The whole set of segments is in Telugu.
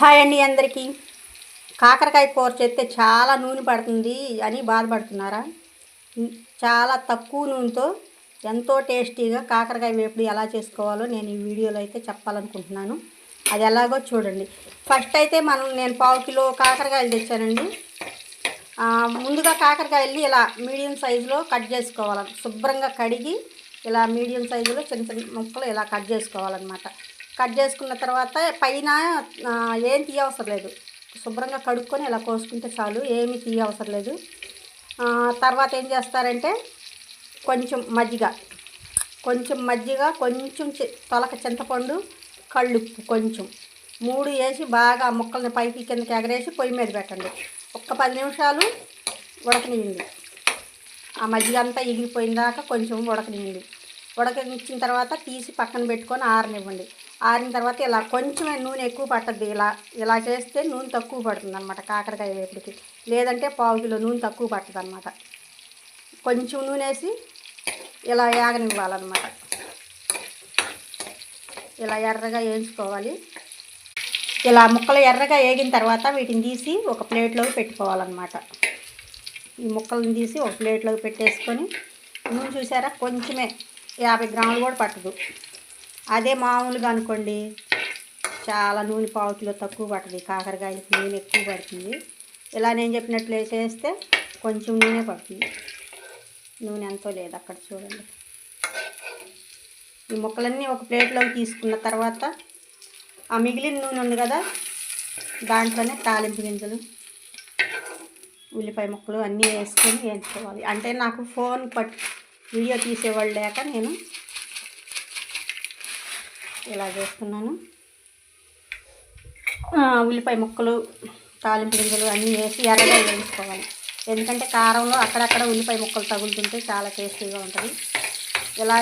హాయ్ అండి అందరికీ. కాకరకాయ కూర చేస్తే చాలా నూనె పడుతుంది అని బాధపడుతున్నారా? చాలా తక్కువ నూనెతో ఎంతో టేస్టీగా కాకరకాయ వేపుడు ఎలా చేసుకోవాలో నేను ఈ వీడియోలో అయితే చెప్పాలనుకుంటున్నాను. అది ఎలాగో చూడండి. ఫస్ట్ అయితే మనం నేను పావు కిలో కాకరకాయలు తెచ్చానండి. ముందుగా కాకరకాయల్ని ఇలా మీడియం సైజులో కట్ చేసుకోవాలి. శుభ్రంగా కడిగి ఇలా మీడియం సైజులో చిన్న చిన్న ముక్కలు ఇలా కట్ చేసుకోవాలన్నమాట. కట్ చేసుకున్న తర్వాత పైన ఏం తీయవసరం లేదు. శుభ్రంగా కడుక్కొని ఇలా కోసుకుంటే చాలు ఏమీ తీయవసరం లేదు. తర్వాత ఏం చేస్తారంటే కొంచెం మజ్జిగ కొంచెం మజ్జిగ కొంచెం చి- తొలక చింతపండు కళ్ళుప్పు కొంచెం. మూడు వేసి బాగా ముక్కల్ని పైకి కిందకి ఎగరేసి పొయ్యి మీద పెట్టండి. ఒక్క పది నిమిషాలు ఉడకనియండి ఆ మజ్జిగ అంతా ఎగిరిపోయిన దాకా కొంచెం ఉడకనియండి ఉడకనిచ్చిన తర్వాత తీసి పక్కన పెట్టుకొని ఆరనివ్వండి. ఆరిన తర్వాత ఇలా కొంచెమే నూనె ఎక్కువ పట్టద్ది. ఇలా ఇలా చేస్తే నూనె తక్కువ పడుతుంది అనమాట కాకరకాయ వేపుడికి. లేదంటే పావు కిలో నూనె తక్కువ పట్టదు అనమాట కొంచెం నూనె వేసి ఇలా వేగనివ్వాలన్నమాట ఇలా ఎర్రగా వేయించుకోవాలి. ఇలా ముక్కలు ఎర్రగా వేగిన తర్వాత వీటిని తీసి ఒక ప్లేట్లోకి పెట్టుకోవాలన్నమాట. ఈ ముక్కలను తీసి ఒక ప్లేట్లోకి పెట్టేసుకొని నూనె చూసారా? కొంచెమే. యాభై గ్రాములు కూడా పట్టదు. అదే మామూలుగా అనుకోండి. చాలా నూనె పావుకిలో తక్కువ పడుతుంది. కాకరకాయలకి నూనె ఎక్కువ పడుతుంది. ఇలా నేను చెప్పినట్లు వేసేస్తే కొంచెం నూనె పడుతుంది. నూనె ఎంతో లేదు అక్కడ చూడండి. ఈ ముక్కలన్నీ ఒక ప్లేట్లోకి తీసుకున్న తర్వాత ఆ మిగిలిన నూనె ఉంది కదా దాంట్లోనే తాలింపు గింజలు ఉల్లిపాయ ముక్కలు అన్నీ వేసుకొని వేయించుకోవాలి. అంటే నాకు ఫోన్ పట్టు వీడియో తీసేవాళ్ళు లేక నేను ఇలా చేసుకున్నాను ఉల్లిపాయ ముక్కలు తాలింపు గింజలు అన్నీ వేసి ఎర్రగా వేయించుకోవాలి. ఎందుకంటే కారంలో అక్కడక్కడ ఉల్లిపాయ ముక్కలు తగులుతుంటే చాలా టేస్టీగా ఉంటుంది. ఇలా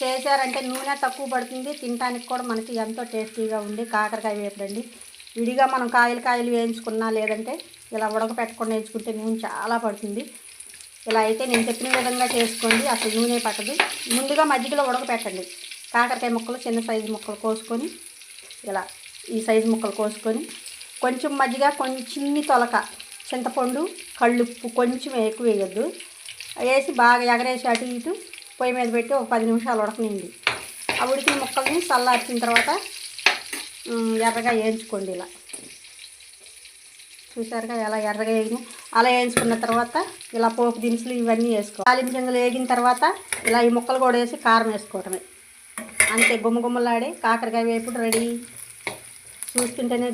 చేశారంటే నూనె తక్కువ పడుతుంది. తినడానికి కూడా మనకి ఎంతో టేస్టీగా ఉంది. కాకరకాయ వేపడండి విడిగా మనం కాయలు కాయలు వేయించుకున్నా లేదంటే ఇలా ఉడకపెట్టకుండా వేయించుకుంటే నూనె చాలా పడుతుంది. ఇలా అయితే నేను చెప్పిన విధంగా చేసుకోండి. అసలు నూనె పట్టదు. ముందుగా మజ్జిగలో ఉడకపెట్టండి. కాకరకాయ ముక్కలు చిన్న సైజు ముక్కలు కోసుకొని ఇలా ఈ సైజు ముక్కలు కోసుకొని కొంచెం మజ్జిగ కొంచెం చిన్ని తొలక చింతపండు కళ్ళుప్పు కొంచెం ఎక్కువ వేయొద్దు. వేసి బాగా ఎగరేసి అటు ఇటు పొయ్యి మీద పెట్టి ఒక పది నిమిషాలు ఉడకనింది. ఆ ఉడికిన ముక్కల్ని చల్లార్చిన తర్వాత ఎర్రగా వేయించుకోండి ఇలా. చూసారుగా ఎలా ఎర్రగా వేగినాయి? అలా వేయించుకున్న తర్వాత ఇలా పోపు దినుసులు ఇవన్నీ వేసుకో తాలింపు గింజలు వేగిన తర్వాత ఇలా ఈ ముక్కలు కూడా వేసి కారం వేసుకోవటమే. అంతే గుమ్మ గుమ్మలాడే కాకరకాయ వేపుడు రెడీ. చూస్తుంటేనే